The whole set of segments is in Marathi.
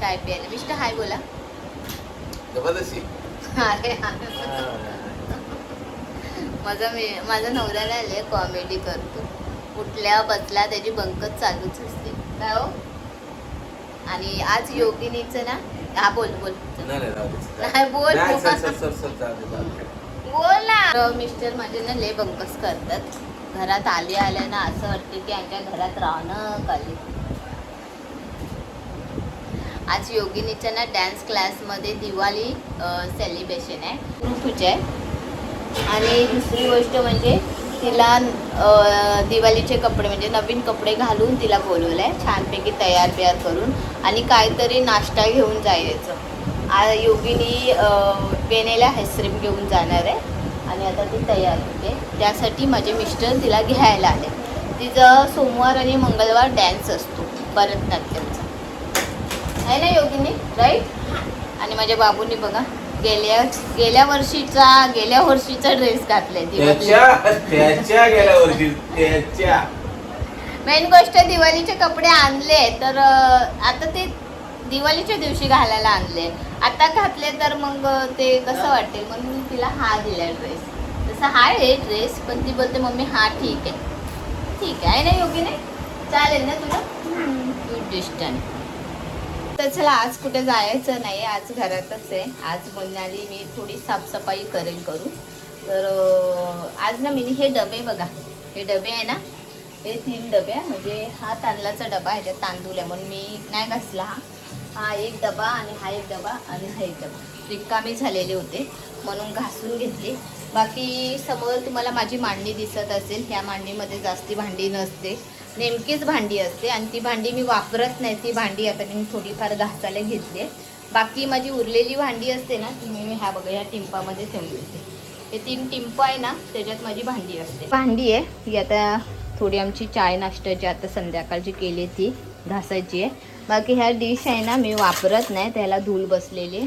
चाय प्यायला मिस्टर हाय बोला. जबरदस्ती? अरे हा. माझा मी माझा नवऱ्याला आले कॉमेडी करतो. उठल्या बसल्या त्याची बंकच चालूच असते. काय हो? आणि आज योगिनीचं ना हा बोल बोल. नाही बोल. बोल ना. मिस्टर माझे ना लय बंकस करतात. घरात आले आल्या ना असं वाटतं की आमच्या घरात राहणं आले आज योगिनीच्या ना डान्स क्लासमध्ये दिवाळी सेलिब्रेशन आहे. ग्रुपचे आहे आणि दुसरी गोष्ट म्हणजे तिला दिवाळीचे कपडे म्हणजे नवीन कपडे घालून तिला बोलवलं आहे छानपैकी तयार बियार करून आणि काहीतरी नाश्ता घेऊन जायचं. आ योगिनी अ, बेनेला आईस्क्रीम घेऊन जाणार आहे. आणि आता ती तयार होते. त्यासाठी माझे मिस्टर तिला घ्यायला आले. तिचं सोमवार आणि मंगळवार डॅन्स असतो. भरतनाट्यमचा. आहे ना योगिनी? राईट आणि माझ्या बाबूंनी बघा गेल्या गेल्या वर्षीचा गेल्या वर्षीचा ड्रेस घातलाय दिवाळी त्याच्या त्याच्या गेल्या वर्षी त्याच्या. मेन गोष्ट दिवाळीचे कपडे आणले तर आता ते दिवाळीच्या दिवशी घालायला आणले. आता घातले तर मग ते कसं वाटेल? म्हणून मी तिला हा दिला ड्रेस तसा हा आहे ड्रेस पण ती बोलते मम्मी हा ठीक आहे. ठीक आहे ना योगिने? चालेल ना तुला? गुड डिस्टन्स तर चला आज कुठे जायचं नाही आज घरातच आहे. आज म्हणाली मी थोडी साफसफाई करेल करू. तर आज ना मी हे डबे बघा. हे डबे आहे ना हे तीन डबे आहे. म्हणजे हा तांदळाचा डबा आहे त्यात तांदूळ आहे. म्हणून मी नाही घासला हा. हा एक डबा आणि हा एक डबा आणि हा एक डबा. रिकामी झालेले होते म्हणून घासून घेतले. बाकी समोर तुम्हाला माझी मांडणी दिसत असेल ह्या मांडणीमध्ये जास्ती भांडी नसते. नेमकीच भांडी असते आणि ती भांडी मी वापरत नाही ती भांडी आता मी थोडीफार घासायला घेतली बाकी माझी उरलेली भांडी असते ना ती मी ह्या बघा ह्या टिंपामध्ये ठेवली होती हे तीन टिंप आहे ना त्याच्यात माझी भांडी असते. भांडी आहे ही आता थोडी आमची चाय नाश्त्याची आता संध्याकाळची केली ती घासायची आहे. बाकी ह्या डिश आहे ना मी वापरत नाही त्याला धूल बसलेली.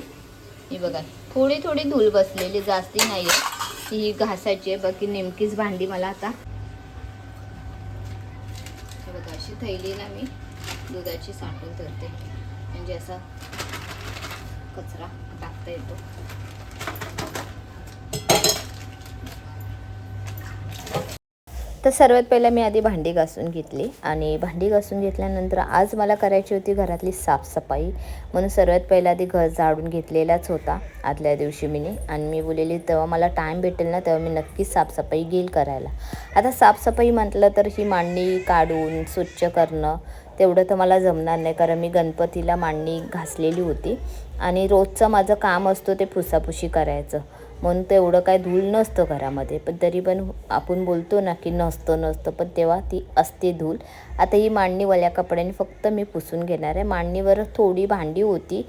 ही बघा थोडी थोडी धूल बसलेली जास्ती नाही आहे ही घासायची आहे बाकी नेमकीच भांडी मला आता. हे बघा अशी थैली ना मी दुधाची साठवून धरते म्हणजे असा कचरा टाकता येतो. तर सर्वात पहिला मी आधी भांडी घासून घेतली आणि भांडी घासून घेतल्यानंतर आज मला करायची होती घरातली साफसफाई. म्हणून सर्वात पहिला आधी घर झाडून घेतलेलाच होता आदल्या दिवशी मीने. आणि मी बोललेली तेव्हा मला टाईम भेटेल ना तेव्हा मी नक्कीच साफसफाई घेईल करायला. आता साफसफाई म्हटलं तर ही मांडणी काढून स्वच्छ करणं तेवढं तर मला जमणार नाही कारण मी गणपतीला मांडणी घासलेली होती. आणि रोजचं माझं काम असतो ते फुसाफुशी करायचं. म्हणून तेवढं काय धूळ नसतं घरामध्ये. पण तरी पण आपण बोलतो ना की नसतं नसतं. पण तेव्हा ती असते धूळ. आता ही मांडणीवाल्या कपड्याने फक्त मी पुसून घेणार आहे. मांडणीवर थोडी भांडी होती.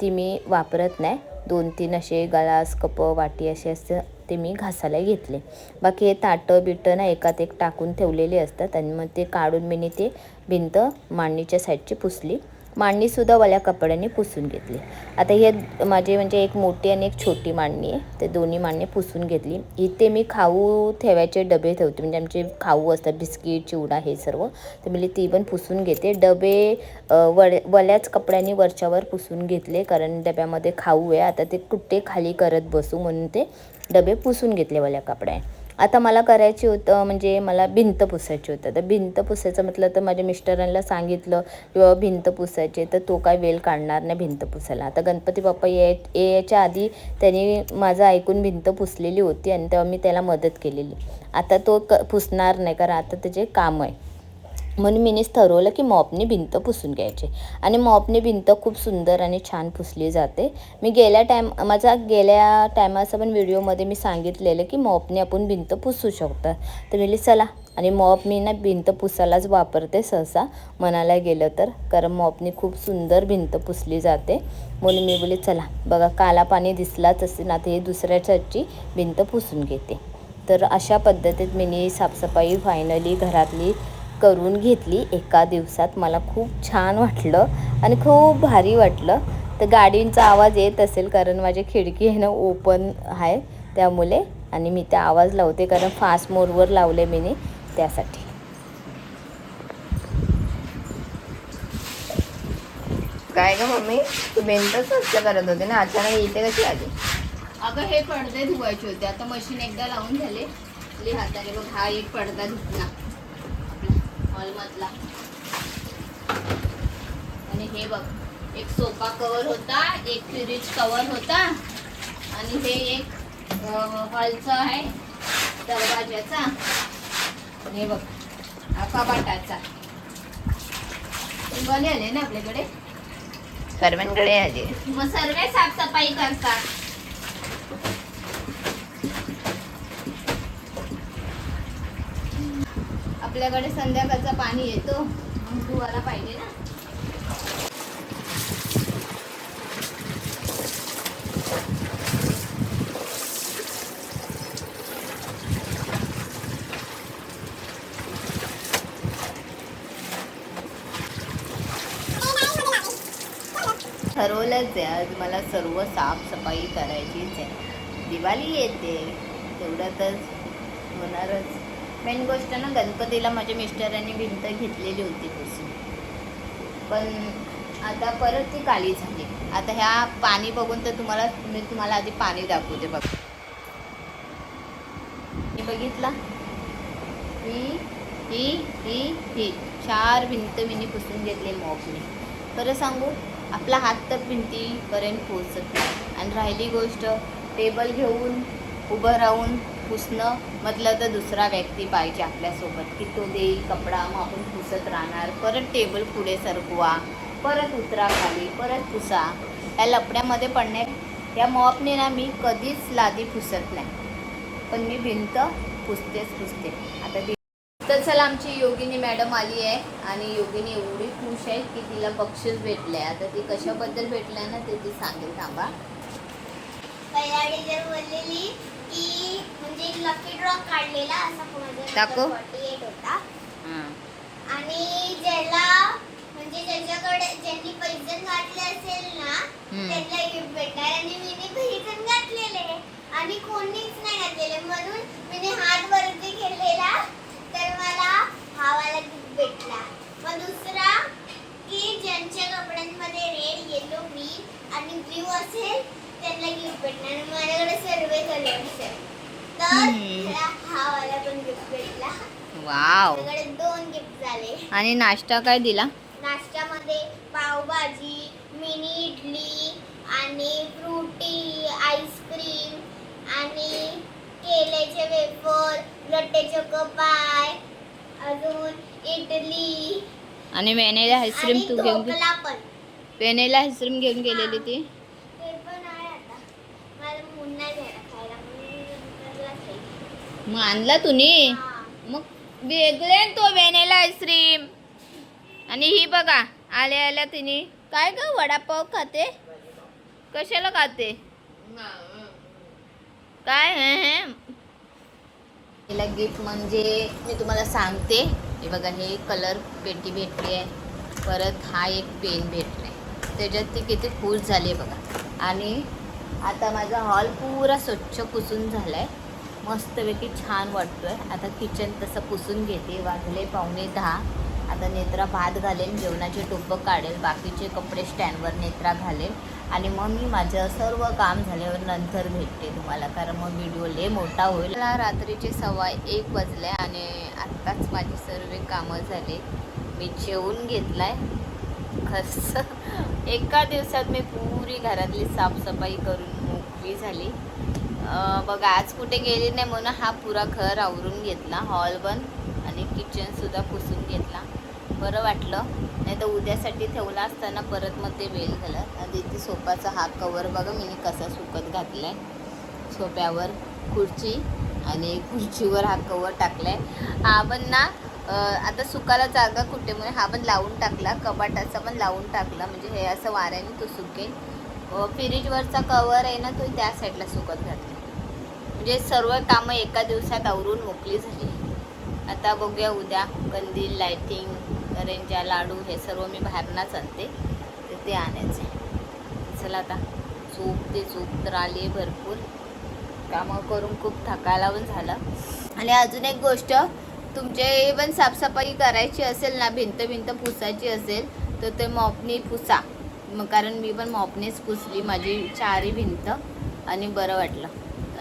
ती मी वापरत नाही. दोन तीन असे गलास कप वाटी असे असते ते मी घासायला घेतले. बाकी हे ताटं बिटं ना एकात एक टाकून ठेवलेले असतात. आणि मग ते काढून मी ते भिंत मांडणीच्या साईडची पुसली. मांडणीसुद्धा वल्या कपड्याने पुसून घेतली. आता हे माझे म्हणजे एक मोठी आणि एक छोटी मांडणी आहे. ते दोन्ही मांडणी पुसून घेतली. इथे मी खाऊ ठेवायचे डबे ठेवते. म्हणजे आमचे खाऊ असतात बिस्किट चिवडा हे सर्व. तर मी ती पण पुसून घेते. डबे वळ वड वल्याच कपड्यांनी वरच्यावर पुसून घेतले. कारण डब्यामध्ये खाऊ आहे. आता ते कुठे खाली करत बसू म्हणून ते डबे पुसून घेतले वल्या कपड्याने आता मला करायची होतं म्हणजे मला भिंत पुसायची होतं. तर भिंत पुसायचं म्हटलं तर माझ्या मिस्टरांना सांगितलं किंवा भिंत पुसायची तर तो काय वेळ काढणार नाही भिंत पुसायला. आता गणपती बाप्पा ये यायच्या आधी त्यांनी माझं ऐकून भिंत पुसलेली होती आणि तेव्हा मी त्याला मदत केलेली. आता तो क पुसणार नाही कारण आता त्याचे काम आहे. म्हणून मीनीच ठरवलं की मॉपने भिंत पुसून घ्यायची. आणि मॉपने भिंत खूप सुंदर आणि छान पुसली जाते. मी गेल्या टाईम माझा गेल्या टायमाचा पण व्हिडिओमध्ये मी सांगितलेलं की मॉपने आपण भिंत पुसू शकतो. तर मी चला. आणि मॉप मी ना भिंत पुसायलाच वापरते सहसा. म्हणायला गेलं तर कारण मॉपने खूप सुंदर भिंत पुसली जाते. म्हणून मी बोले चला बघा काला पाणी दिसलाच असेल तर हे दुसऱ्याच्याची भिंत पुसून घेते. तर अशा पद्धतीत मी साफसफाई फायनली घरातली करून घेतली एका दिवसात. मला खूप छान वाटलं आणि खूप भारी वाटलं. तर गाडींचा आवाज येत असेल कारण माझी खिडकी आहे ना ओपन आहे त्यामुळे आणि मी त्या आवाज लावते कारण फास्ट मोरवर लावले मी त्यासाठी. काय ग मम्मी? तू मेंटच स्वच्छ करत होते ना? अचानक इथे कशी आली? अगं हे पडदे धुवायचे होते. आता मशीन एकदा लावून झाले. हाताने बघ हा एक पडदा धुतला. हॉलमधला आणि हे बघ एक सोफा कवर होता एक फ्रीज कवर होता आणि हे एक हॉलचा आहे दरवाजाचा आणि हे बघ कपाटाचा आले ना आपल्याकडे? सर्वांकडे आली. मग सर्व साफसफाई करतात आपल्याकडे संध्याकाळचा पाणी येतो. मग धुवायला पाहिजे ना. ठरवलंच आहे आज मला सर्व साफसफाई करायचीच आहे. दिवाळी येते तेवढ्यातच होणारच. मेन गोष्ट ना गणपतीला माझ्या मिस्टरांनी भिंत घेतलेली होती पुसून. पण आता परत ती काळी झाली. आता ह्या पाणी बघून तर तुम्हाला मी तुम्हाला आधी पाणी दाखवते बघ. मी बघितला? ही ही ही ही. चार भिंत मिनी पुसून घेतली मॉपने खरं सांगू आपला हात तर भिंतीपर्यंत पोहोचत नाही. आणि राहिली गोष्ट टेबल घेऊन उभं राहून पुसणं म्हटलं तर दुसरा व्यक्ती पाहिजे आपल्यासोबत की तो देईल कपडा मग आपण पुसत राहणार. परत टेबल पुढे सरकवा परत उतरा खाली परत पुसा. या लपड्यामध्ये पडण्या या मॉपने ना मी कधीच लादी पुसत नाही. पण मी भिंत पुसतेच पुसते. आता ती तर चला आमची योगिनी मॅडम आली आहे आणि योगिनी एवढी खुश आहे की तिला बक्षीस भेटलं आहे आता ती कशाबद्दल भेटलं आहे ना ते ती सांगेल थांबा. बोललेली की म्हणजे एक लकी ड्रॉ काढलेला असा दाखव. आणि ज्याला म्हणजे ज्याच्याकडे ज्यांनी पैसे घातले असेल ना हम्म. त्यांना गिफ्ट भेटणार. आणि मीने पैसे घातलेले. आणि कोणीच नाही घातलेले. म्हणून मीने हात वरती केलेला. तर मला हावाला गिफ्ट भेटला. मग दुसरा की ज्यांच्या कपड्यांमध्ये रेड येलो ग्रीन आणि ब्ल्यू असेल त्यांना गिफ्ट भेटणार. आणि माझ्याकडे सर्व कलर्स आहेत. तर हम्म. मला हा वाला पण गिफ्ट भेटला. वाव. माझ्याकडे दोन गिफ्ट झाले. आणि नाश्ता काय दिला? नाश्त्यामध्ये पावभाजी मिनी इडली आणि फ्रुटी आईस्क्रीम आणि केल्याचे वेफर लट्टे चोको पाय अजून इडली आणि वेनेला आईस्क्रीम आणि तू घेऊन पण. वेनेला आईस्क्रीम घेऊन गेलेली ते पण आहे आता मला मुन्ना घ्यायला खायला म्हणून मी नंतरला खाईन. मग आणला तुम्ही मग वेगळे तो वेनेला आईस्क्रीम. आणि ही बघा आल्या आल्या तिने. काय ग वडापाव खाते? कशाला खाते? काय हे हे? तिला गिफ्ट म्हणजे मी तुम्हाला सांगते. हे बघा हे कलर पेटी भेटली आहे. परत हा एक पेन भेटला आहे त्याच्यात ती किती खुश झाली आहे बघा. आणि आता माझा हॉल पुरा स्वच्छ पुसून झाला आहे मस्तपैकी छान वाटतो आहे आता किचन तसं पुसून घेते. वाजले पावणे दहा. आता नेत्रा भात घालेन जेवणाचे टोपं काढेल बाकीचे कपडे स्टँडवर नेत्रा घालेल. आणि मग मी माझं सर्व काम झाल्यावर नंतर भेटते तुम्हाला कारण मग व्हिडिओ लय मोठा होईल. मला रात्रीचे सव्वा एक वाजले आणि आत्ताच माझी सर्व कामं झाले. मी जेवून घेतलाय. खर्च एका दिवसात मी पुरी घरातली साफसफाई करून मोकळी झाली. बघा आज कुठे गेली नाही म्हणून हा पुरा घर आवरून घेतला हॉल पण आणि किचनसुद्धा पुसून घेतला. बरं वाटलं. नाही तर उद्यासाठी ठेवला असताना परत मग ते वेल घालत. आणि तिथे सोफाचा हा कवर बघा मी कसा सुकत घातला आहे सोफ्यावर खुर्ची आणि खुर्चीवर हा कवर टाकला आहे हा पण ना आता सुकायला जागा कुठे? म्हणून हा पण लावून टाकला. कपाटाचा पण लावून टाकला. म्हणजे हे असं वाऱ्याने तो सुकेल. फ्रीजवरचा कवर आहे ना तो त्या साईडला सुकत घातला. म्हणजे सर्व कामं एका दिवसात आवरून मोकळी झाली. आता बघूया उद्या कंदील लायटिंग करंजा लाडू हे सर्व मी बाहेरनाच आणते. तर ते आणायचे. चला आता झोप ते झोप तर आली भरपूर. कामं करून खूप थकायला पण झालं. आणि अजून एक गोष्ट तुमचे पण साफसफाई करायची असेल ना भिंत भिंत पुसायची असेल तर ते मॉपनी पुसा. मग कारण मी पण मॉपनेच पुसली माझी चारी भिंत आणि बरं वाटलं.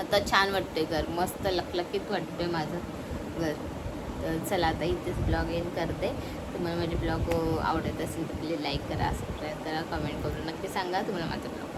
आता छान वाटते घर. मस्त लकलकीत वाटतंय माझं घर. तर चला आता इथेच ब्लॉग इन करते. तुम्हाला माझे ब्लॉग आवडत असेल तर प्लीज लाईक करा सबस्क्राईब करा कमेंट करून नक्की सांगा. तुम्हाला माझा ब्लॉग